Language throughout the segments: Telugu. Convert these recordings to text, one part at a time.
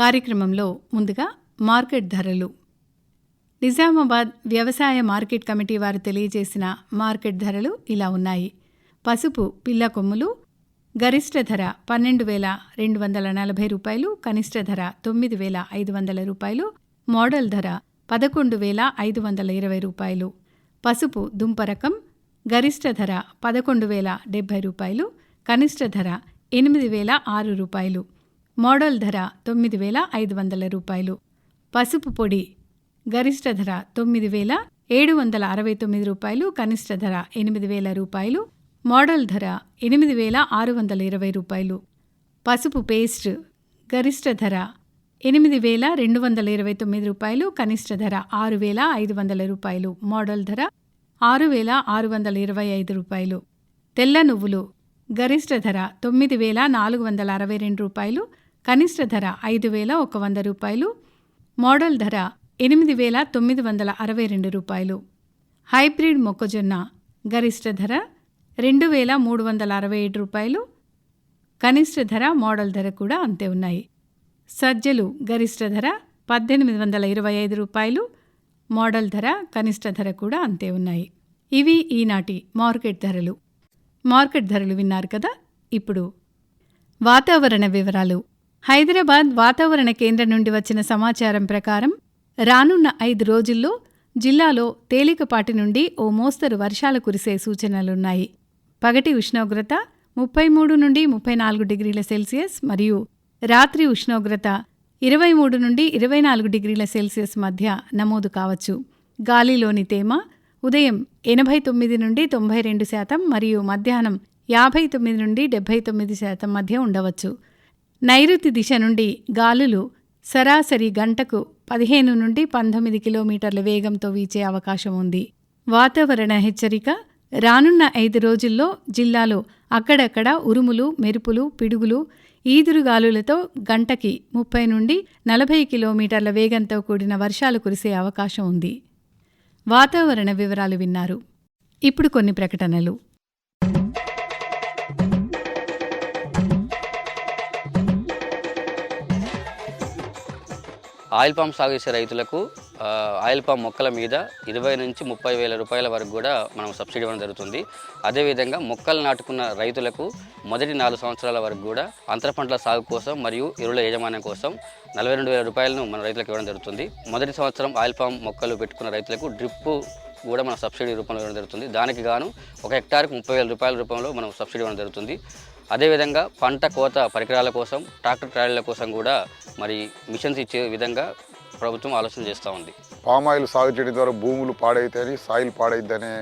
కార్యక్రమంలో ముందుగా మార్కెట్ ధరలు. నిజామాబాద్ వ్యవసాయ మార్కెట్ కమిటీ వారు తెలియజేసిన మార్కెట్ ధరలు ఇలా ఉన్నాయి. పసుపు పిల్ల కొమ్ములు గరిష్ట ధర పన్నెండు వేల రెండు వందల నలభై రూపాయలు కనిష్ట ధర తొమ్మిది వేల ఐదు వందల రూపాయలు మోడల్ ధర పదకొండు వేల ఐదు వందల ఇరవై రూపాయలు. పసుపు దుంప రకం గరిష్ట ధర పదకొండు వేల డెబ్బై రూపాయలు కనిష్ట ధర ఎనిమిది వేల ఆరు రూపాయలు. మోడల్ ధర తొమ్మిది వేల ఐదు వందల రూపాయలు. పసుపు పొడి గరిష్ట ధర తొమ్మిది వేల ఏడు వందల అరవై తొమ్మిది రూపాయలు కనిష్ట ధర ఎనిమిది వేల రూపాయలు మోడల్ ధర ఎనిమిది వేల ఆరు వందల ఇరవై రూపాయలు. పసుపు పేస్ట్ గరిష్ట ధర ఎనిమిది వేల రెండు వందల ఇరవై తొమ్మిది రూపాయలు కనిష్ట ధర ఆరు వేల ఐదు వందల రూపాయలు మోడల్ ధర ఆరు వేల ఆరు వందల ఇరవై ఐదు రూపాయలు. తెల్ల నువ్వులు గరిష్ట ధర తొమ్మిది వేల నాలుగు వందల అరవై రెండు రూపాయలు కనిష్ట ధర ఐదు వేల ఒక వంద రూపాయలు మోడల్ ధర ఎనిమిది వేల తొమ్మిది వందల అరవై రెండు రూపాయలు. హైబ్రిడ్ మొక్కజొన్న గరిష్ట ధర రెండు వేల మూడు వందల అరవై ఏడు రూపాయలు. కనిష్ట ధర మోడల్ ధర కూడా అంతే ఉన్నాయి. సజ్జలు గరిష్ట ధర పద్దెనిమిది వందల ఇరవై ఐదు రూపాయలు మోడల్ ధర కనిష్ట ధర కూడా అంతే ఉన్నాయి. ఇవి ఈనాటి మార్కెట్ ధరలు. మార్కెట్ ధరలు విన్నారు కదా ఇప్పుడు. వాతావరణ వివరాలు. హైదరాబాద్ వాతావరణ కేంద్రం నుండి వచ్చిన సమాచారం ప్రకారం రానున్న ఐదు రోజుల్లో జిల్లాలో తేలికపాటి నుండి ఓ మోస్తరు వర్షాలు కురిసే సూచనలున్నాయి. పగటి ఉష్ణోగ్రత ముప్పై మూడు నుండి ముప్పై నాలుగు డిగ్రీల సెల్సియస్ మరియు రాత్రి ఉష్ణోగ్రత ఇరవై మూడు నుండి ఇరవై నాలుగు డిగ్రీల సెల్సియస్ మధ్య నమోదు కావచ్చు. గాలిలోని తేమ ఉదయం ఎనభై తొమ్మిది నుండి తొంభై రెండు శాతం మరియు మధ్యాహ్నం యాభై తొమ్మిది నుండి డెబ్బై తొమ్మిది శాతం మధ్య ఉండవచ్చు. నైరుతి దిశ నుండి గాలులు సరాసరి గంటకు పదిహేను నుండి పంతొమ్మిది కిలోమీటర్ల వేగంతో వీచే అవకాశం ఉంది. వాతావరణ హెచ్చరిక రానున్న ఐదు రోజుల్లో జిల్లాలో అక్కడక్కడ ఉరుములు మెరుపులు పిడుగులు ఈదురుగాలులతో గంటకి ముప్పై నుండి నలభై కిలోమీటర్ల వేగంతో కూడిన వర్షాలు కురిసే అవకాశం ఉంది. వాతావరణ వివరాలు విన్నారు. ఇప్పుడు కొన్ని ప్రకటనలు. ఆయిల్ పామ్ సాగు చేసే రైతులకు ఆయిల్ పామ్ మొక్కల మీద ఇరవై నుంచి ముప్పై వేల రూపాయల వరకు కూడా మనం సబ్సిడీ ఇవ్వడం జరుగుతుంది. అదేవిధంగా మొక్కలు నాటుకున్న రైతులకు మొదటి నాలుగు సంవత్సరాల వరకు కూడా అంతర పంటల సాగు కోసం మరియు ఎరువుల యజమాన్యం కోసం నలభై రెండు వేల రూపాయలను మన రైతులకు ఇవ్వడం జరుగుతుంది. మొదటి సంవత్సరం ఆయిల్ పామ్ మొక్కలు పెట్టుకున్న రైతులకు డ్రిప్ కూడా మన సబ్సిడీ రూపంలో ఇవ్వడం జరుగుతుంది. దానికి గాను ఒక హెక్టార్కి ముప్పై వేల రూపాయల రూపంలో మనం సబ్సిడీ ఇవ్వడం జరుగుతుంది. అదేవిధంగా పంట కోత పరికరాల కోసం ట్రాక్టర్ ట్రాలీల కోసం కూడా మరి మిషన్స్ ఇచ్చే విధంగా ప్రభుత్వం ఆలోచన చేస్తూ ఉంది. పామ్ ఆయిల్ సాగు చేయడం ద్వారా భూములు పాడైతాయని సాయిల్ పాడైద్దనే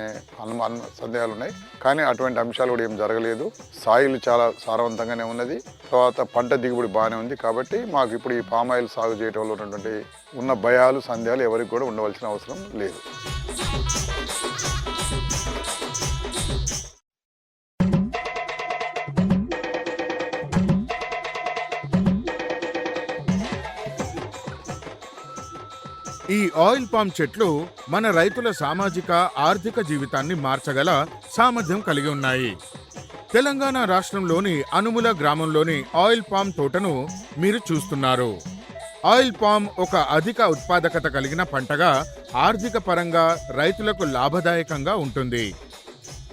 అనుమాన సందేహాలు ఉన్నాయి కానీ అటువంటి అంశాలు కూడా ఏం జరగలేదు. సాయిల్ చాలా సారవంతంగానే ఉన్నది. తర్వాత పంట దిగుబడి బాగానే ఉంది కాబట్టి మాకు ఇప్పుడు ఈ పామ్ ఆయిల్ సాగు చేయడం వల్ల ఉన్నటువంటి ఉన్న భయాలు సందేహాలు ఎవరికి కూడా ఉండవలసిన అవసరం లేదు. ఈ ఆయిల్ పామ్ చెట్లు మన రైతుల సామాజిక ఆర్థిక జీవితాన్ని మార్చగల సామర్థ్యం కలిగి ఉన్నాయి. తెలంగాణ రాష్ట్రంలోని అనుముల గ్రామంలోని ఆయిల్ పామ్ తోటను మీరు చూస్తున్నారు. ఆయిల్ పామ్ ఒక అధిక ఉత్పాదకత కలిగిన పంటగా ఆర్థిక పరంగా రైతులకు లాభదాయకంగా ఉంటుంది.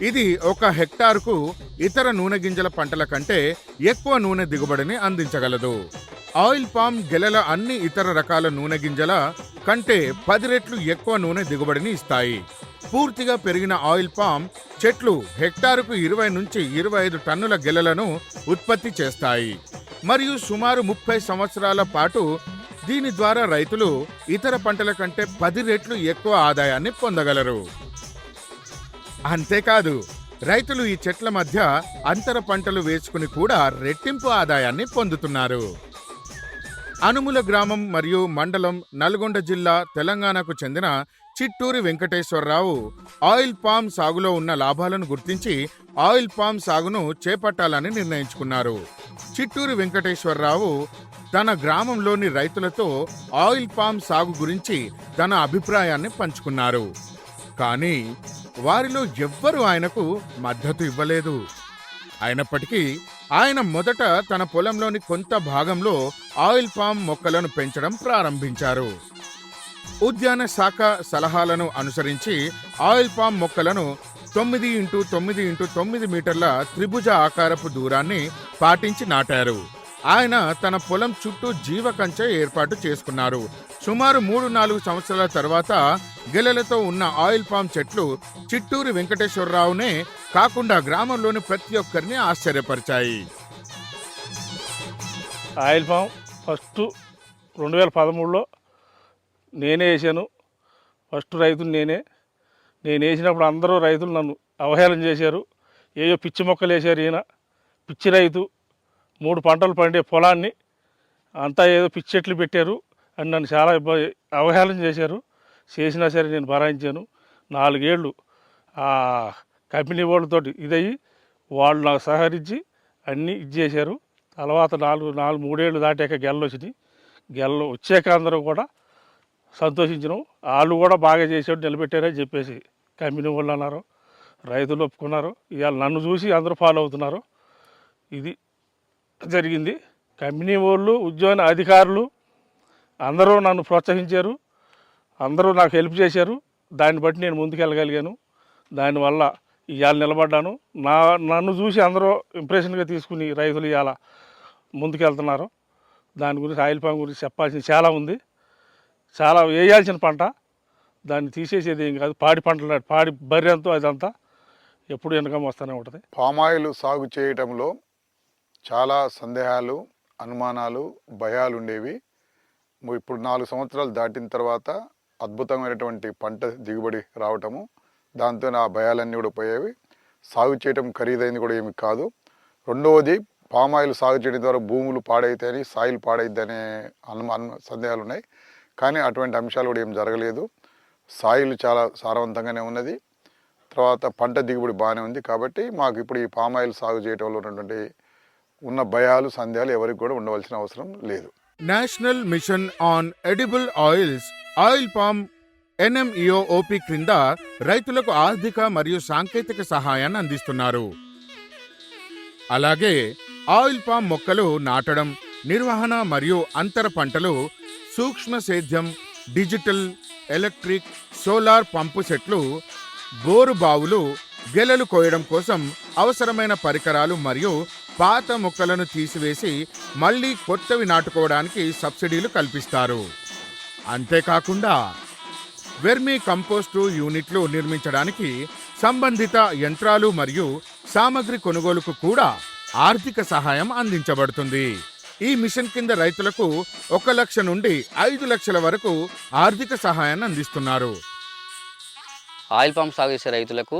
ఇది ఒక హెక్టార్కు ఇతర నూనె గింజల పంటల కంటే ఎక్కువ నూనె దిగుబడిని అందించగలదు. ఆయిల్ పామ్ గెలల అన్ని ఇతర రకాల నూనె గింజల కంటే పది రెట్లు ఎక్కువ నూనె దిగుబడిని ఇస్తాయి. పూర్తిగా పెరిగిన ఆయిల్ పామ్ చెట్లు హెక్టారుకు ఇరవై నుంచి ఇరవై ఐదు టన్నుల గెలలను ఉత్పత్తి చేస్తాయి. మరియు సుమారు ముప్పై సంవత్సరాల పాటు దీని ద్వారా రైతులు ఇతర పంటల కంటే పది రెట్లు ఎక్కువ ఆదాయాన్ని పొందగలరు. అంతేకాదు రైతులు ఈ చెట్ల మధ్య అంతర పంటలు వేసుకుని కూడా రెట్టింపు ఆదాయాన్ని పొందుతున్నారు. అనుముల గ్రామం మరియు మండలం నల్గొండ జిల్లా తెలంగాణకు చెందిన చిట్టూరి వెంకటేశ్వరరావు ఆయిల్ పామ్ సాగులో ఉన్న లాభాలను గుర్తించి ఆయిల్ పామ్ సాగును చేపట్టాలని నిర్ణయించుకున్నారు. చిట్టూరి వెంకటేశ్వరరావు తన గ్రామంలోని రైతులతో ఆయిల్ పామ్ సాగు గురించి తన అభిప్రాయాన్ని పంచుకున్నారు. కానీ వారిలో ఎవ్వరూ ఆయనకు మద్దతు ఇవ్వలేదు. అయినప్పటికీ ఆయన మొదట తన పొలంలోని కొంత భాగంలో ఆయిల్ పామ్ మొక్కలను పెంచడం ప్రారంభించారు. ఉద్యాన శాఖ సలహాలను అనుసరించి ఆయిల్ పామ్ మొక్కలను తొమ్మిది ఇంటూ తొమ్మిది ఇంటూ తొమ్మిది మీటర్ల త్రిభుజ ఆకారపు దూరాన్ని పాటించి నాటారు. ఆయన తన పొలం చుట్టూ జీవ కంచె ఏర్పాటు చేసుకున్నారు. సుమారు మూడు నాలుగు సంవత్సరాల తర్వాత గెలలతో ఉన్న ఆయిల్ పామ్ చెట్లు చిట్టూరి వెంకటేశ్వరరావునే కాకుండా గ్రామంలోని ప్రతి ఒక్కరిని ఆశ్చర్యపరిచాయి. ఆయిల్ పామ్ ఫస్ట్ రెండు వేల పదమూడులో నేనే వేసాను. ఫస్ట్ రైతులు నేనే. నేను వేసినప్పుడు అందరూ రైతులు నన్ను అవహేళన చేశారు. ఏయో పిచ్చి మొక్కలు వేశారు ఈయన. పిచ్చి రైతు. మూడు పంటలు పండే పొలాన్ని అంతా ఏదో పిచ్చెట్లు పెట్టారు. అని నన్ను చాలా ఇబ్బంది అవహేళన చేశారు. చేసినా సరే నేను భరాయించాను. నాలుగేళ్ళు ఆ కంపెనీ వాళ్ళతోటి ఇదయ్యి వాళ్ళు నాకు సహకరించి అన్నీ ఇది చేశారు తర్వాత నాలుగు నాలుగు మూడేళ్ళు దాటాక గెలలు వచ్చినాయి. గెలలు వచ్చాక అందరూ కూడా సంతోషించినాం. వాళ్ళు కూడా బాగా చేసాడు నిలబెట్టారని చెప్పేసి కంపెనీ వాళ్ళు అన్నారు. రైతులు ఒప్పుకున్నారు. ఇవాళ నన్ను చూసి అందరూ ఫాలో అవుతున్నారు. ఇది జరిగింది. కంపెనీ వాళ్ళు ఉద్యోగ అధికారులు అందరూ నన్ను ప్రోత్సహించారు. అందరూ నాకు హెల్ప్ చేశారు. దాన్ని బట్టి నేను ముందుకెళ్ళగలిగాను. దానివల్ల ఇవాళ నిలబడ్డాను. నా నన్ను చూసి అందరూ ఇంప్రెషన్గా తీసుకుని రైతులు ఇవాళ ముందుకెళ్తున్నారు. దాని గురించి ఆయిల్ పామ్ గురించి చెప్పాల్సింది చాలా ఉంది. చాలా వేయాల్సిన పంట. దాన్ని తీసేసేది ఏం కాదు. పాడి పంటలు పాడి బర్రె అదంతా ఎప్పుడు ఇన్కమ్ వస్తూనే ఉంటుంది. పామాయిల్ సాగు చేయటంలో చాలా సందేహాలు అనుమానాలు భయాలు ఉండేవి ఇప్పుడు నాలుగు సంవత్సరాలు దాటిన తర్వాత అద్భుతమైనటువంటి పంట దిగుబడి రావటము దాంతో ఆ భయాలన్నీ కూడా పోయేవి. సాగు చేయటం ఖరీదైంది కూడా ఏమి కాదు. రెండవది పామాయిల్ సాగు చేయడం ద్వారా భూములు పాడైతాయని సాయిల్ పాడైద్దనే అను సందేహాలు ఉన్నాయి కానీ అటువంటి అంశాలు కూడా ఏం జరగలేదు. సాయిల్ చాలా సారవంతంగానే ఉన్నది. తర్వాత పంట దిగుబడి బాగానే ఉంది కాబట్టి మాకు ఇప్పుడు ఈ పామాయిల్ సాగు చేయటం వల్ల ఉన్నటువంటి ఉన్న భయాలు సందేహాలు ఎవరికి కూడా ఉండవలసిన అవసరం లేదు. National mission on edible oils oil palm NMEOOP క్రింద రైతులకు ఆర్థిక మరియు సాంకేతిక సహాయాన్ని అందిస్తున్నారు. అలాగే ఆయిల్ పామ్ మొక్కలు నాటడం నిర్వహణ మరియు అంతర పంటలు సూక్ష్మ సేద్యం డిజిటల్ ఎలక్ట్రిక్ సోలార్ పంపు సెట్లు బోరు బావులు గెలలు కోయడం కోసం అవసరమైన పరికరాలు మరియు పాత మొక్కలను తీసివేసి మళ్ళీ కొత్తవి నాటుకోవడానికి సబ్సిడీలు కల్పిస్తారు. అంతేకాకుండా వెర్మీ కంపోస్టు యూనిట్లు నిర్మించడానికి సంబంధిత యంత్రాలు మరియు సామగ్రి కొనుగోలుకు కూడా ఆర్థిక సహాయం అందించబడుతుంది. ఈ మిషన్ కింద రైతులకు ఒక లక్ష నుండి ఐదు లక్షల వరకు ఆర్థిక సహాయాన్ని అందిస్తున్నారు. ఆయిల్ పంప్ సాగు చేసే రైతులకు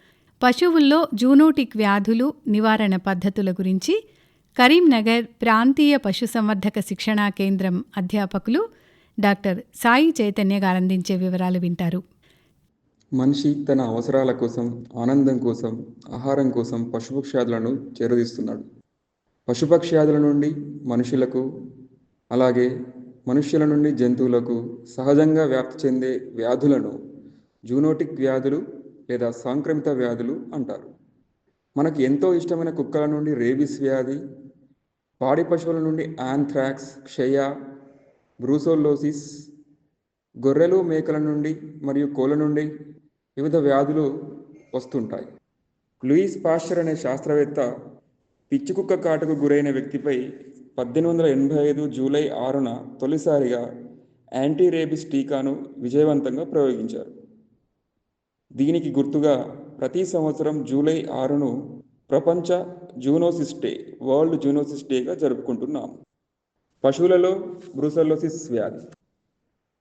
పశువుల్లో జూనోటిక్ వ్యాధులు నివారణ పద్ధతుల గురించి కరీంనగర్ ప్రాంతీయ పశుసంవర్ధక శిక్షణా కేంద్రం అధ్యాపకులు డాక్టర్ సాయి చైతన్య గారు అందించే వివరాలు వింటారు. మనిషి తన అవసరాల కోసం ఆనందం కోసం ఆహారం కోసం పశుపక్ష్యాదులను చేరదీస్తున్నాడు. పశుపక్ష్యాదుల నుండి మనుషులకు అలాగే మనుష్యుల నుండి జంతువులకు సహజంగా వ్యాప్తి చెందే వ్యాధులను జూనోటిక్ వ్యాధులు లేదా సాంక్రమిత వ్యాధులు అంటారు. మనకు ఎంతో ఇష్టమైన కుక్కల నుండి రేబిస్ వ్యాధి పాడి పశువుల నుండి ఆంథ్రాక్స్ క్షయ బ్రూసోల్లోసిస్ గొర్రెలు మేకల నుండి మరియు కోళ్ళ నుండి వివిధ వ్యాధులు వస్తుంటాయి. లూయిస్ పాస్చర్ అనే శాస్త్రవేత్త పిచ్చి కుక్క కాటుకు గురైన వ్యక్తిపై పద్దెనిమిది వందల ఎనభై ఐదు జూలై ఆరున తొలిసారిగా యాంటీ రేబిస్ టీకాను విజయవంతంగా ప్రయోగించారు. దీనికి గుర్తుగా ప్రతి సంవత్సరం జూలై ఆరును ప్రపంచ జూనోసిస్ డే వరల్డ్ జూనోసిస్ డేగా జరుపుకుంటున్నాము. పశువులలో బ్రూసల్లోసిస్ వ్యాధి.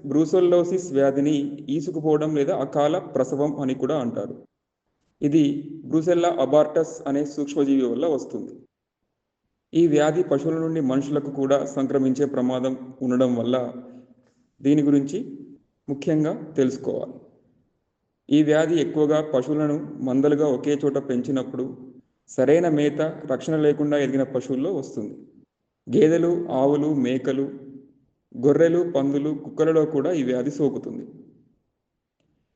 బ్రూసెల్లోసిస్ వ్యాధిని ఈసుకుపోవడం లేదా అకాల ప్రసవం అని కూడా అంటారు. ఇది బ్రూసెల్లా అబార్టస్ అనే సూక్ష్మజీవి వల్ల వస్తుంది. ఈ వ్యాధి పశువుల నుండి మనుషులకు కూడా సంక్రమించే ప్రమాదం ఉండడం వల్ల దీని గురించి ముఖ్యంగా తెలుసుకోవాలి. ఈ వ్యాధి ఎక్కువగా పశువులను మందలుగా ఒకే చోట పెంచినప్పుడు సరైన మేత రక్షణ లేకుండా ఎదిగిన పశువుల్లో వస్తుంది. గేదెలు ఆవులు మేకలు గొర్రెలు పందులు కుక్కలలో కూడా ఈ వ్యాధి సోకుతుంది.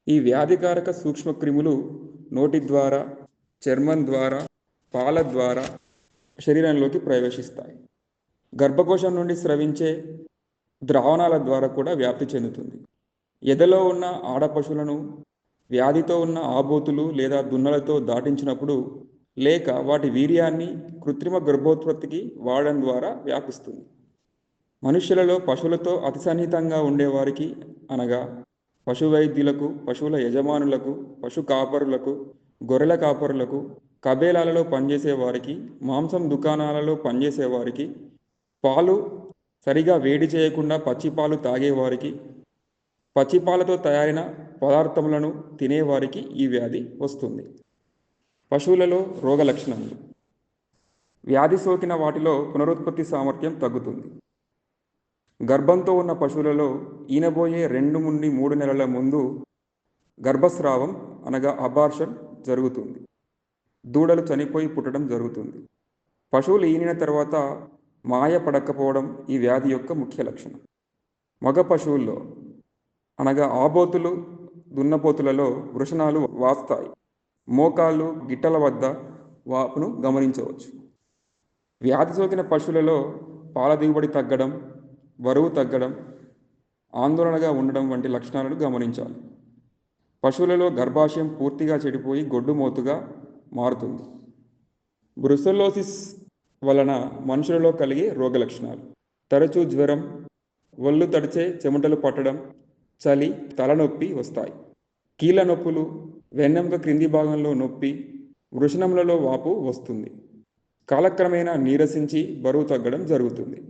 ఈ వ్యాధికారక సూక్ష్మ క్రిములు నోటి ద్వారా చర్మం ద్వారా పాల ద్వారా శరీరంలోకి ప్రవేశిస్తాయి. గర్భకోశం నుండి స్రవించే ద్రావణాల ద్వారా కూడా వ్యాప్తి చెందుతుంది. ఎదలో ఉన్న ఆడ పశువులను వ్యాధితో ఉన్న ఆబోతులు లేదా దున్నలతో దాటించినప్పుడు లేక వాటి వీర్యాన్ని కృత్రిమ గర్భోత్పత్తికి వాడడం ద్వారా వ్యాపిస్తుంది. మనుష్యులలో పశువులతో అతి సన్నిహితంగా ఉండేవారికి అనగా పశు వైద్యులకు పశువుల యజమానులకు పశు కాపరులకు గొర్రెల కాపరులకు కబేలాలలో పనిచేసే వారికి మాంసం దుకాణాలలో పనిచేసే వారికి పాలు సరిగా వేడి చేయకుండా పచ్చి పాలు తాగేవారికి పచ్చిపాలతో తయారైన పదార్థములను తినేవారికి ఈ వ్యాధి వస్తుంది. పశువులలో రోగ లక్షణములు. వ్యాధి సోకిన వాటిలో పునరుత్పత్తి సామర్థ్యం తగ్గుతుంది. గర్భంతో ఉన్న పశువులలో ఈనబోయే రెండు నుండి మూడు నెలల ముందు గర్భస్రావం అనగా అబార్షన్ జరుగుతుంది. దూడలు చనిపోయి పుట్టడం జరుగుతుంది. పశువులు ఈనిన తర్వాత మాయ పడకపోవడం ఈ వ్యాధి యొక్క ముఖ్య లక్షణం. మగ పశువుల్లో అనగా ఆబోతులు దున్నపోతులలో వృషణాలు వాస్తాయి. మోకాళ్ళు గిట్టల వద్ద వాపును గమనించవచ్చు. వ్యాధి సోకిన పశువులలో పాల దిగుబడి తగ్గడం బరువు తగ్గడం ఆందోళనగా ఉండడం వంటి లక్షణాలను గమనించాలి. పశువులలో గర్భాశయం పూర్తిగా చెడిపోయి గొడ్డుమోతుగా మారుతుంది. బ్రుసెల్లోసిస్ వలన మనుషులలో కలిగే రోగ లక్షణాలు తరచూ జ్వరం ఒళ్ళు తడిచే చెమటలు పట్టడం చలి తలనొప్పి వస్తాయి. కీళ్ళ నొప్పులు వెన్నెముక క్రింది భాగంలో నొప్పి వృషణములలో వాపు వస్తుంది. కాలక్రమేణా నీరసించి బరువు తగ్గడం జరుగుతుంది.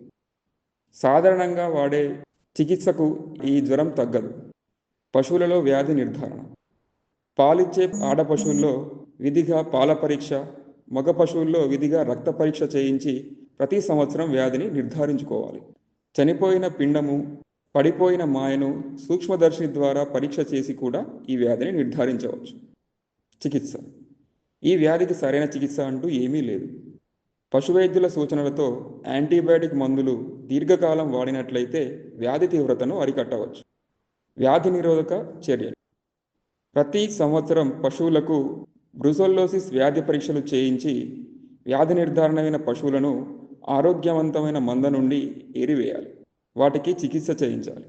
సాధారణంగా వాడే చికిత్సకు ఈ జ్వరం తగ్గదు. పశువులలో వ్యాధి నిర్ధారణ. పాలిచ్చే ఆడ పశువుల్లో విధిగా పాల పరీక్ష మగ పశువుల్లో విధిగా రక్త పరీక్ష చేయించి ప్రతి సంవత్సరం వ్యాధిని నిర్ధారించుకోవాలి. చనిపోయిన పిండము పడిపోయిన మాయను సూక్ష్మదర్శిని ద్వారా పరీక్ష చేసి కూడా ఈ వ్యాధిని నిర్ధారించవచ్చు. చికిత్స. ఈ వ్యాధికి సరైన చికిత్స అంటూ ఏమీ లేదు. పశువైద్యుల సూచనలతో యాంటీబయాటిక్ మందులు దీర్ఘకాలం వాడినట్లయితే వ్యాధి తీవ్రతను అరికట్టవచ్చు. వ్యాధి నిరోధక చర్యలు. ప్రతి సంవత్సరం పశువులకు బ్రుసోల్లోసిస్ వ్యాధి పరీక్షలు చేయించి వ్యాధి నిర్ధారణమైన పశువులను ఆరోగ్యవంతమైన మంద నుండి ఏరివేయాలి. వాటికి చికిత్స చేయించాలి.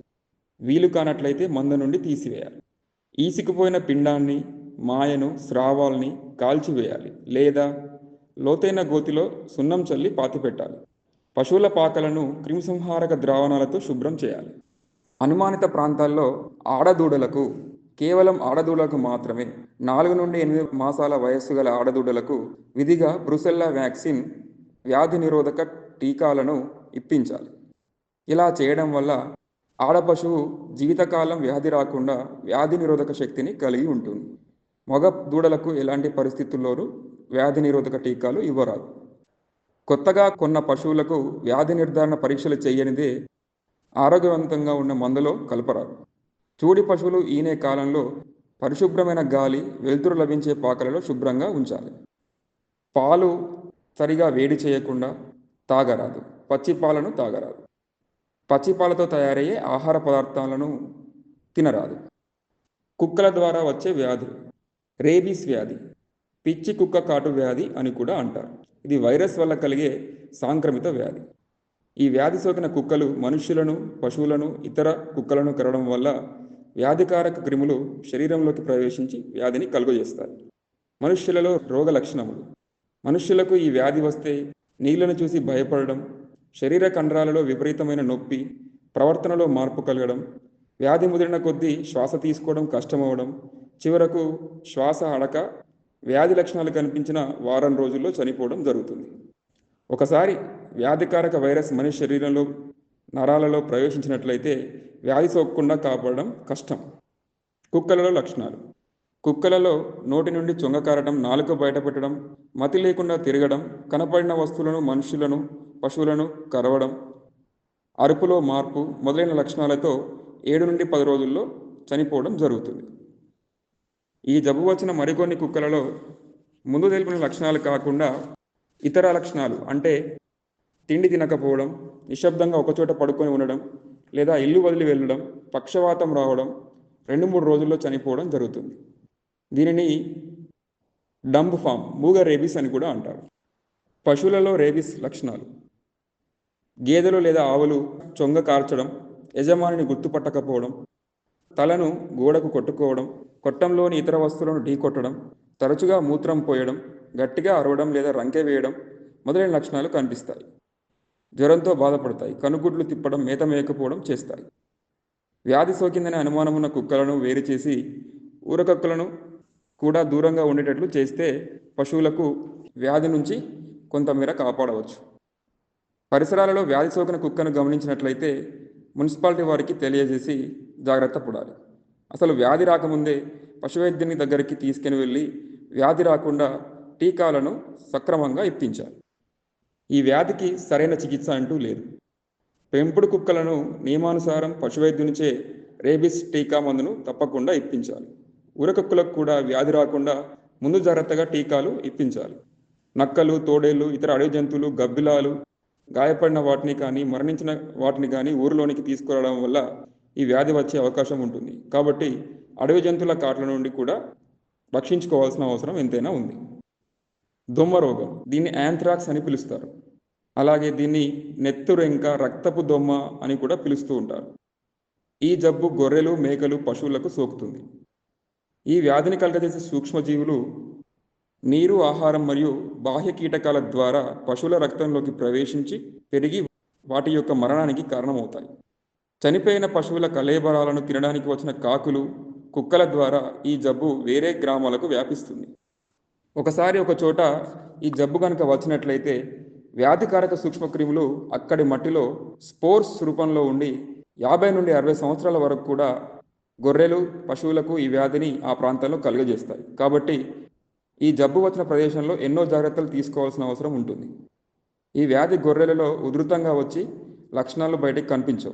వీలు కానట్లయితే మంద నుండి తీసివేయాలి. ఈసికిపోయిన పిండాన్ని మాయను స్రావాల్ని కాల్చివేయాలి లేదా లోతైన గోతిలో సున్నం చల్లి పాతిపెట్టాలి. పశువుల పాకలను క్రిమిసంహారక ద్రావణాలతో శుభ్రం చేయాలి. అనుమానిత ప్రాంతాల్లో ఆడదూడలకు కేవలం ఆడదూడలకు మాత్రమే నాలుగు నుండి ఎనిమిది మాసాల వయస్సు గల ఆడదూడలకు విధిగా బ్రుసెల్లా వ్యాక్సిన్ వ్యాధి నిరోధక టీకాలను ఇప్పించాలి. ఇలా చేయడం వల్ల ఆడ పశువు జీవితకాలం వ్యాధి రాకుండా వ్యాధి నిరోధక శక్తిని కలిగి ఉంటుంది. మగ దూడలకు ఎలాంటి పరిస్థితుల్లోనూ వ్యాధి నిరోధక టీకాలు ఇవ్వరాదు. కొత్తగా కొన్న పశువులకు వ్యాధి నిర్ధారణ పరీక్షలు చేయనిదే ఆరోగ్యవంతంగా ఉన్న మందులో కలపరాదు. చూడి పశువులు ఈనే కాలంలో పరిశుభ్రమైన గాలి వెలుతురు లభించే పాకలలో శుభ్రంగా ఉంచాలి. పాలు సరిగా వేడి చేయకుండా తాగరాదు. పచ్చి పాలను తాగరాదు. పచ్చి పాలతో తయారయ్యే ఆహార పదార్థాలను తినరాదు. కుక్కల ద్వారా వచ్చే వ్యాధి రేబీస్ వ్యాధి పిచ్చి కుక్క కాటు వ్యాధి అని కూడా అంటారు. ఇది వైరస్ వల్ల కలిగే సాంక్రమిత వ్యాధి. ఈ వ్యాధి సోకిన కుక్కలు మనుష్యులను పశువులను ఇతర కుక్కలను కరవడం వల్ల వ్యాధికారక క్రిములు శరీరంలోకి ప్రవేశించి వ్యాధిని కలుగజేస్తాయి. మనుష్యులలో రోగ లక్షణములు. మనుష్యులకు ఈ వ్యాధి వస్తే నీళ్ళను చూసి భయపడడం శరీర కండరాలలో విపరీతమైన నొప్పి ప్రవర్తనలో మార్పు కలగడం వ్యాధి ముదిరిన కొద్దీ శ్వాస తీసుకోవడం కష్టమవడం చివరకు శ్వాస అడక వ్యాధి లక్షణాలు కనిపించిన వారం రోజుల్లో చనిపోవడం జరుగుతుంది. ఒకసారి వ్యాధికారక వైరస్ మనిషి శరీరంలో నరాలలో ప్రవేశించినట్లయితే వ్యాధి సోకకుండా కాపాడడం కష్టం. కుక్కలలో లక్షణాలు. కుక్కలలో నోటి నుండి చొంగ కారడం నాలుక బయటపెట్టడం మతి లేకుండా తిరగడం కనపడిన వస్తువులను మనుషులను పశువులను కరవడం అరుపులో మార్పు మొదలైన లక్షణాలతో ఏడు నుండి పది రోజుల్లో చనిపోవడం జరుగుతుంది. ఈ జబ్బు వచ్చిన మరికొన్ని కుక్కలలో ముందు తెలిపిన లక్షణాలు కాకుండా ఇతర లక్షణాలు అంటే తిండి తినకపోవడం నిశ్శబ్దంగా ఒకచోట పడుకొని ఉండడం లేదా ఇల్లు వదిలి వెళ్ళడం పక్షవాతం రావడం రెండు మూడు రోజుల్లో చనిపోవడం జరుగుతుంది. దీనిని డంబ్ ఫామ్ మూగ రేబీస్ అని కూడా అంటారు. పశువులలో రేబీస్ లక్షణాలు. గేదెలు లేదా ఆవులు చొంగ కార్చడం యజమానిని గుర్తుపట్టకపోవడం తలను గోడకు కొట్టుకోవడం కొట్టంలోని ఇతర వస్తువులను ఢీకొట్టడం తరచుగా మూత్రం పోయడం గట్టిగా అరవడం లేదా రంకె వేయడం మొదలైన లక్షణాలు కనిపిస్తాయి. జ్వరంతో బాధపడతాయి కనుగుడ్లు తిప్పడం మేత మేయకపోవడం చేస్తాయి. వ్యాధి సోకిందనే అనుమానం ఉన్న కుక్కలను వేరు చేసి ఊరకక్కులను కూడా దూరంగా ఉండేటట్లు చేస్తే పశువులకు వ్యాధి నుంచి కొంతమేర కాపాడవచ్చు. పరిసరాలలో వ్యాధి సోకిన కుక్కను గమనించినట్లయితే మున్సిపాలిటీ వారికి తెలియజేసి జాగ్రత్త పడాలి. అసలు వ్యాధి రాకముందే పశువైద్యుని దగ్గరికి తీసుకుని వెళ్ళి వ్యాధి రాకుండా టీకాలను సక్రమంగా ఇప్పించాలి. ఈ వ్యాధికి సరైన చికిత్స అంటూ లేదు. పెంపుడు కుక్కలను నియమానుసారం పశువైద్యునిచే రేబిస్ టీకా మందును తప్పకుండా ఇప్పించాలి. ఊరకుక్కలకు కూడా వ్యాధి రాకుండా ముందు జాగ్రత్తగా టీకాలు ఇప్పించాలి. నక్కలు తోడేళ్ళు ఇతర అడవి జంతువులు గబ్బిలాలు గాయపడిన వాటిని కానీ మరణించిన వాటిని కానీ ఊరిలోనికి తీసుకురావడం వల్ల ఈ వ్యాధి వచ్చే అవకాశం ఉంటుంది. కాబట్టి అడవి జంతువుల కాట్ల నుండి కూడా రక్షించుకోవాల్సిన అవసరం ఎంతైనా ఉంది. దొమ్మ రోగం దీన్ని యాంథ్రాక్స్ అని పిలుస్తారు. అలాగే దీన్ని నెత్తురెంక రక్తపు దొమ్మ అని కూడా పిలుస్తూ ఉంటారు. ఈ జబ్బు గొర్రెలు మేకలు పశువులకు సోకుతుంది. ఈ వ్యాధిని కలగజేసే సూక్ష్మజీవులు నీరు ఆహారం మరియు బాహ్య కీటకాల ద్వారా పశువుల రక్తంలోకి ప్రవేశించి పెరిగి వాటి యొక్క మరణానికి కారణమవుతాయి. చనిపోయిన పశువుల కలేబరాలను తినడానికి వచ్చిన కాకులు కుక్కల ద్వారా ఈ జబ్బు వేరే గ్రామాలకు వ్యాపిస్తుంది. ఒకసారి ఒక చోట ఈ జబ్బు కనుక వచ్చినట్లయితే వ్యాధికారక సూక్ష్మక్రిములు అక్కడి మట్టిలో స్పోర్స్ రూపంలో ఉండి యాభై నుండి అరవై సంవత్సరాల వరకు కూడా గొర్రెలు పశువులకు ఈ వ్యాధిని ఆ ప్రాంతంలో కలుగజేస్తాయి. కాబట్టి ఈ జబ్బు వచ్చిన ప్రదేశంలో ఎన్నో జాగ్రత్తలు తీసుకోవాల్సిన అవసరం ఉంటుంది. ఈ వ్యాధి గొర్రెలలో ఉధృతంగా వచ్చి లక్షణాలు బయటకు కనిపించవు.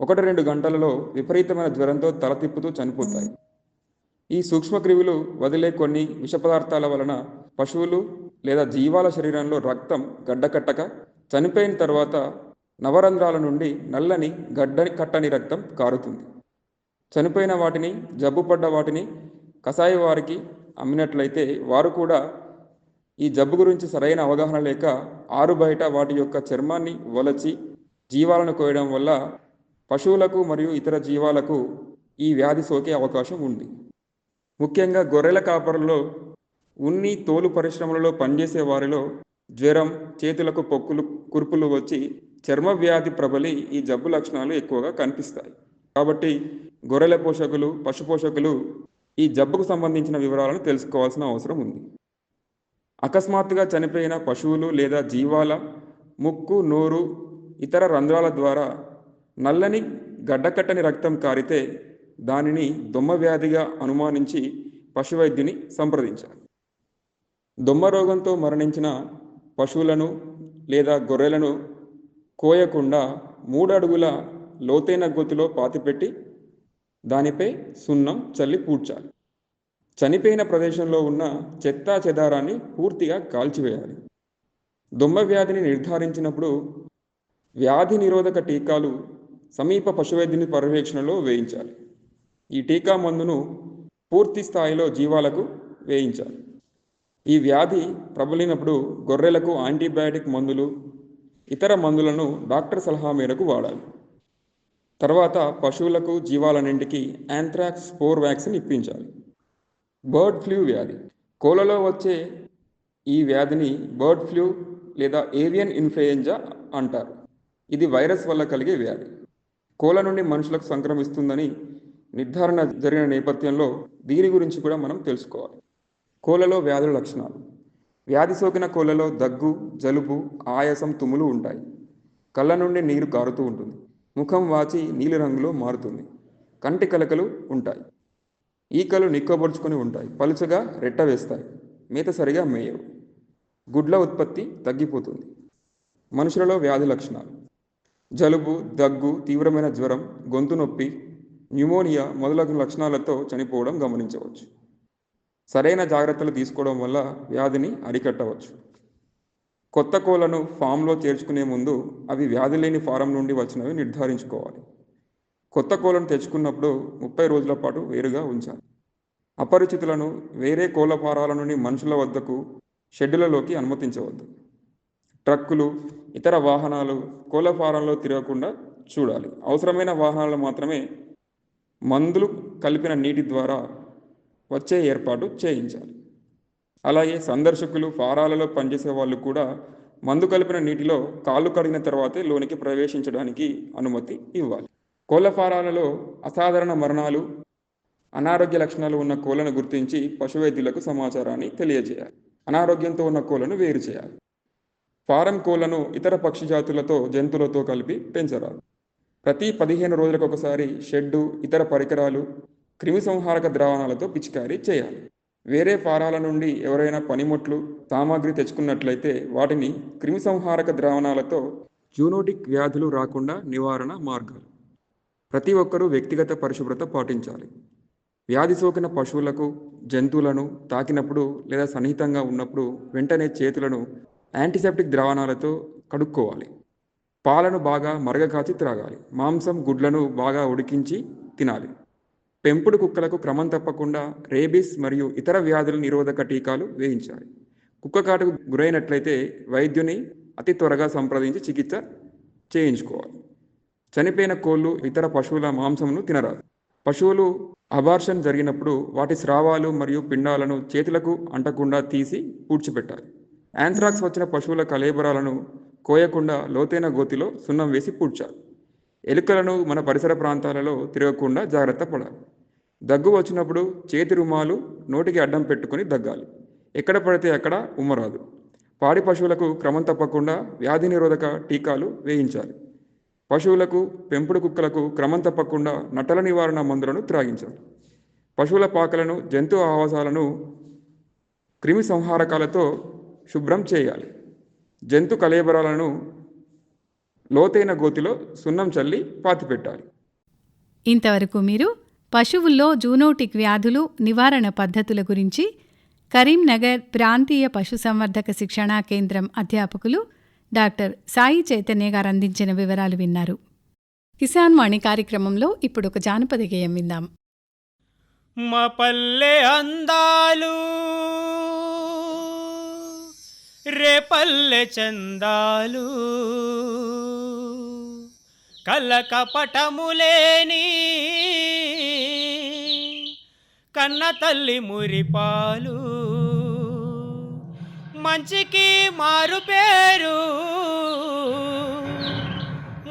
ఒకటి రెండు గంటలలో విపరీతమైన జ్వరంతో తల తిప్పుతూ చనిపోతాయి. ఈ సూక్ష్మక్రిములు వదిలే కొన్ని విష పదార్థాల వలన పశువులు లేదా జీవాల శరీరంలో రక్తం గడ్డకట్టక చనిపోయిన తర్వాత నవరంధ్రాల నుండి నల్లని గడ్డని కట్టని రక్తం కారుతుంది. చనిపోయిన వాటిని జబ్బుపడ్డ వాటిని కషాయ వారికి అమ్మినట్లయితే వారు కూడా ఈ జబ్బు గురించి సరైన అవగాహన లేక ఆరు బయట వాటి యొక్క చర్మాన్ని వలచి జీవాలను కోయడం వల్ల పశువులకు మరియు ఇతర జీవాలకు ఈ వ్యాధి సోకే అవకాశం ఉంది. ముఖ్యంగా గొర్రెల కాపరులో ఉన్ని తోలు పరిశ్రమలలో పనిచేసే వారిలో జ్వరం చేతులకు పొక్కులు కురుపులు వచ్చి చర్మ వ్యాధి ప్రబలి ఈ జబ్బు లక్షణాలు ఎక్కువగా కనిపిస్తాయి. కాబట్టి గొర్రెల పోషకులు పశు పోషకులు ఈ జబ్బుకు సంబంధించిన వివరాలను తెలుసుకోవాల్సిన అవసరం ఉంది. అకస్మాత్తుగా చనిపోయిన పశువులు లేదా జీవాల ముక్కు నోరు ఇతర రంధ్రాల ద్వారా నల్లని గడ్డకట్టని రక్తం కారితే దానిని దొమ్మ వ్యాధిగా అనుమానించి పశువైద్యుని సంప్రదించాలి. దొమ్మ రోగంతో మరణించిన పశువులను లేదా గొర్రెలను కోయకుండా మూడు అడుగుల లోతైన గొత్తులో పాతిపెట్టి దానిపై సున్నం చల్లి పూడ్చాలి. చనిపోయిన ప్రదేశంలో ఉన్న చెత్తా చెదారాన్ని పూర్తిగా కాల్చివేయాలి. దుమ్మ వ్యాధిని నిర్ధారించినప్పుడు వ్యాధి నిరోధక టీకాలు సమీప పశువైద్యుని పర్యవేక్షణలో వేయించాలి. ఈ టీకా మందును పూర్తి స్థాయిలో జీవాలకు వేయించాలి. ఈ వ్యాధి ప్రబలినప్పుడు గొర్రెలకు యాంటీబయాటిక్ మందులు ఇతర మందులను డాక్టర్ సలహా మేరకు వాడాలి. తర్వాత పశువులకు జీవాలన్నింటికి యాంథ్రాక్స్ స్పోర్ వ్యాక్సిన్ ఇప్పించాలి. బర్డ్ ఫ్లూ వ్యాధి. కోళ్ళలో వచ్చే ఈ వ్యాధిని బర్డ్ ఫ్లూ లేదా ఏవియన్ ఇన్ఫ్లుయెంజా అంటారు. ఇది వైరస్ వల్ల కలిగే వ్యాధి. కోళ్ళ నుండి మనుషులకు సంక్రమిస్తుందని నిర్ధారణ జరిగిన నేపథ్యంలో దీని గురించి కూడా మనం తెలుసుకోవాలి. కోళ్ళలో వ్యాధుల లక్షణాలు. వ్యాధి సోకిన కోళ్ళలో దగ్గు జలుబు ఆయాసం తుమ్ములు ఉంటాయి. కళ్ళ నుండి నీరు కారుతూ ఉంటుంది. ముఖం వాచి నీలి రంగులో మారుతుంది. కంటి కలకలు ఉంటాయి. ఈకలు నిక్కబరుచుకొని ఉంటాయి. పలుచగా రెట్ట వేస్తాయి. మేత సరిగా మేయవు. గుడ్ల ఉత్పత్తి తగ్గిపోతుంది. మనుషులలో వ్యాధి లక్షణాలు. జలుబు దగ్గు తీవ్రమైన జ్వరం గొంతు నొప్పి న్యూమోనియా మొదలగు లక్షణాలతో చనిపోవడం గమనించవచ్చు. సరైన జాగ్రత్తలు తీసుకోవడం వల్ల వ్యాధిని అరికట్టవచ్చు. కొత్త కోళ్ళను ఫామ్లో చేర్చుకునే ముందు అవి వ్యాధి లేని ఫారం నుండి వచ్చినవి నిర్ధారించుకోవాలి. కొత్త కోళ్ళను తెచ్చుకున్నప్పుడు ముప్పై రోజుల పాటు వేరుగా ఉంచాలి. అపరిచితులను వేరే కోళ్ళ ఫారాల నుండి మనుషుల వద్దకు షెడ్డులలోకి అనుమతించవద్దు. ట్రక్కులు ఇతర వాహనాలు కోళ్ళ ఫారంలో తిరగకుండా చూడాలి. అవసరమైన వాహనాలు మాత్రమే మందులు కలిపిన నీటి ద్వారా వచ్చే ఏర్పాటు చేయించాలి. అలాగే సందర్శకులు ఫారాలలో పనిచేసే వాళ్ళు కూడా మందు కలిపిన నీటిలో కాళ్ళు కడిగిన తర్వాతే లోనికి ప్రవేశించడానికి అనుమతి ఇవ్వాలి. కోళ్ళ ఫారాలలో అసాధారణ మరణాలు అనారోగ్య లక్షణాలు ఉన్న కోళ్ళను గుర్తించి పశువైద్యులకు సమాచారాన్ని తెలియజేయాలి. అనారోగ్యంతో ఉన్న కోళ్ళను వేరు చేయాలి. ఫారం కోళ్ళను ఇతర పక్షి జాతులతో జంతువులతో కలిపి పెంచరాదు. ప్రతి పదిహేను రోజులకు ఒకసారి షెడ్డు ఇతర పరికరాలు క్రిమిసంహారక ద్రావణాలతో పిచికారీ చేయాలి. వేరే ఫారాల నుండి ఎవరైనా పనిముట్లు సామాగ్రి తెచ్చుకున్నట్లయితే వాటిని క్రిమిసంహారక ద్రావణాలతో జూనోటిక్ వ్యాధులు రాకుండా నివారణ మార్గాలు. ప్రతి ఒక్కరూ వ్యక్తిగత పరిశుభ్రత పాటించాలి. వ్యాధి సోకిన పశువులకు జంతువులను తాకినప్పుడు లేదా సన్నిహితంగా ఉన్నప్పుడు వెంటనే చేతులను యాంటీసెప్టిక్ ద్రావణాలతో కడుక్కోవాలి. పాలను బాగా మరగకాచి త్రాగాలి. మాంసం గుడ్లను బాగా ఉడికించి తినాలి. పెంపుడు కుక్కలకు క్రమం తప్పకుండా రేబీస్ మరియు ఇతర వ్యాధుల నిరోధక టీకాలు వేయించాలి. కుక్క కాటుకు గురైనట్లయితే వైద్యుని అతి త్వరగా సంప్రదించి చికిత్స చేయించుకోవాలి. చనిపోయిన కోళ్ళు ఇతర పశువుల మాంసమును తినరాదు. పశువులు అబార్షన్ జరిగినప్పుడు వాటి స్రావాలు మరియు పిండాలను చేతులకు అంటకుండా తీసి పూడ్చిపెట్టాలి. యాంథ్రాక్స్ వచ్చిన పశువుల కలేబరాలను కోయకుండా లోతైన గోతిలో సున్నం వేసి పూడ్చాలి. ఎలుకలను మన పరిసర ప్రాంతాలలో తిరగకుండా జాగ్రత్త పడాలి. దగ్గు వచ్చినప్పుడు చేతి రుమాలు నోటికి అడ్డం పెట్టుకొని దగ్గాలి. ఎక్కడ పడితే అక్కడ ఉమ్మరాదు. పాడి పశువులకు క్రమం తప్పకుండా వ్యాధి నిరోధక టీకాలు వేయించాలి. పశువులకు పెంపుడు కుక్కలకు క్రమం తప్పకుండా నటల నివారణ మందులను త్రాగించాలి. పశువుల పాకలను జంతు ఆవాసాలను క్రిమి సంహారకాలతో శుభ్రం చేయాలి. జంతు కలేబరాలను లోతైన గోతిలో సున్నం చల్లి పాతిపెట్టాలి. ఇంతవరకు మీరు పశువుల్లో జూనోటిక్ వ్యాధులు నివారణ పద్ధతుల గురించి కరీంనగర్ ప్రాంతీయ పశుసంవర్ధక శిక్షణా కేంద్రం అధ్యాపకులు డాక్టర్ సాయి చైతన్య గారు అందించిన వివరాలు విన్నారు. కిసాన్ వాణి కార్యక్రమంలో ఇప్పుడు ఒక జానపద గేయం విందాం. మా పల్లె అందాలు రేపల్లె చందాలు కలకపటములేని కన్న తల్లి మురిపాలు. మంచికి మారు పేరు.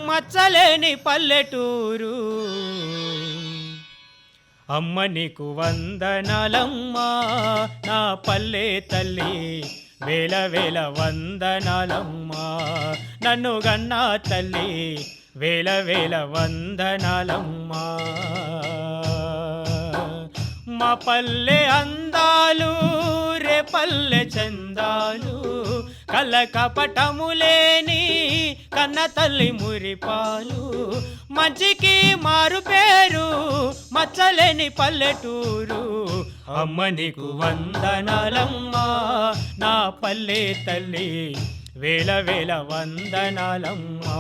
మచ్చలేని పల్లెటూరు. అమ్మ నీకు వందనాలమ్మా నా పల్లె తల్లి వేల వేల వందనాలమ్మా. నన్ను గన్నా తల్లి వేల వేల వందనాలమ్మా. మా పల్లె అందాలు రే పల్లె చందాలు కల కపటములేని కన్న తల్లి మురిపాలు. మంచికి మారు పేరు మచ్చలేని పల్లెటూరు. అమ్మ నీకు వందనాలమ్మా నా పల్లె తల్లి వేల వేల వందనాలమ్మా.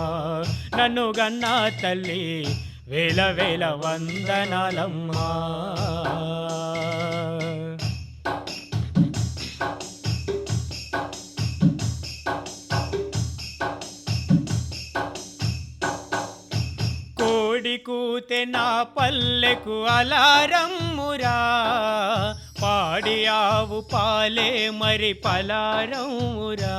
నన్ను గన్నా తల్లి వేల వేల వందనాలమ్మా. కోడి కూతే నా పల్లెకు అలారమ్మురా. కోటి ఆవు పాలే మరి పలారమ్మురా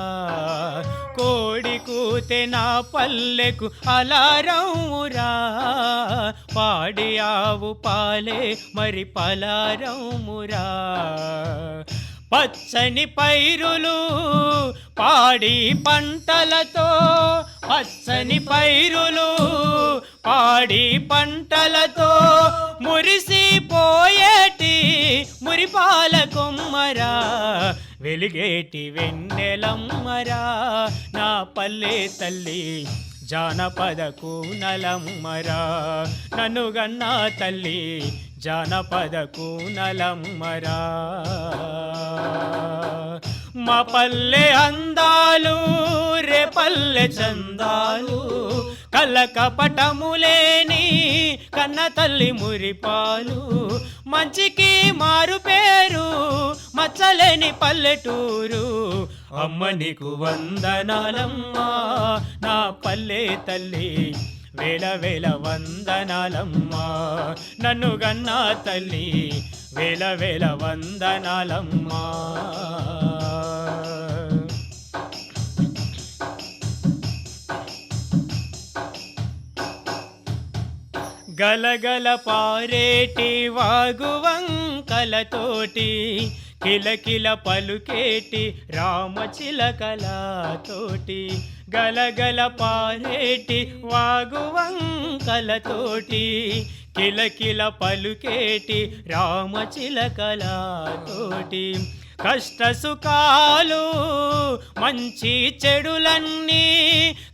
కోడి కూతే నా పల్లెకు అలారమ్మురా పాడి ఆవు పాలే మరి పలారమ్మురా పచ్చని పైరులు పాడి పంటలతో పచ్చని పైరులు పాడి పంటలతో మురిసిపోయేటి మురిపాల కొమ్మరా వెలిగేటి వెన్నెలమ్మరా. నా పల్లె తల్లి జానపద కూనలమ్మరా నన్ను గన్నా తల్లి జానపద కూనలమ్మరా మా పల్లె అందాలు రే పల్లె చందాలు కలకపటములేని కపటములేని కన్న తల్లి మురిపాలు. మంచికి మారు పేరు మచ్చలేని పల్లెటూరు. అమ్మ నీకు వందనాలమ్మా నా పల్లె తల్లి. వేల వేల వందనాలమ్మా నన్ను గన్నా తల్లి. వేల వేల వందనాలమ్మా. గలగల పారేటి వాగువంకలతోటి కిలకిల పలుకేటి రామచిలకలతోటి గలగల పారేటి వాగువంకలతోటి కిలకిల పలుకేటి రామచిలకలతోటి కష్ట సుఖాలు మంచి చెడులన్నీ.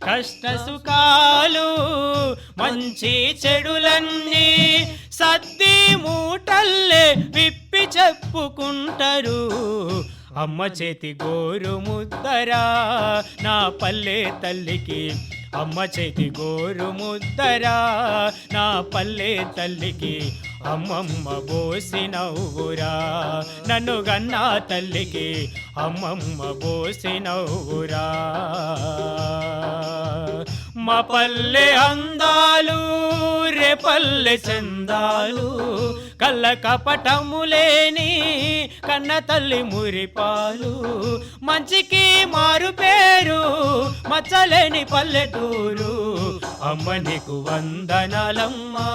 కష్ట సుఖాలు మంచి చెడులన్నీ. సద్ది మూటల్లే విప్పి చెప్పుకుంటారు. అమ్మ చేతి గోరు ముద్దరా నా పల్లె తల్లికి. అమ్మ చేతి గోరు ముద్దరా నా పల్లె తల్లికి. అమ్మమ్మ బోసి నన్ను గన్నా తల్లికి అమ్మమ్మ బోసి నవ్వురా. మా పల్లె అందాలు రే పల్లె చందాలు కళ్ళ కపటములేని కన్న తల్లి మురిపాలు. మంచికి మారు పేరు మచ్చలేని పల్లెటూరు అమ్మ నీకు వందనాలమ్మా.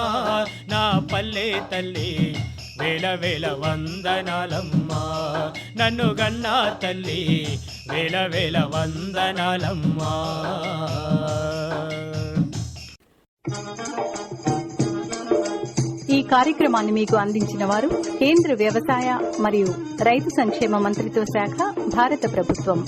నా పల్లె తల్లి వేల వేల వందనాలమ్మా. నన్ను గన్నా తల్లి వేల వేల వందనాలమ్మా. ఈ కార్యక్రమాన్ని మీకు అందించిన వారు కేంద్ర వ్యవసాయ మరియు రైతు సంక్షేమ మంత్రిత్వ శాఖ భారత ప్రభుత్వం.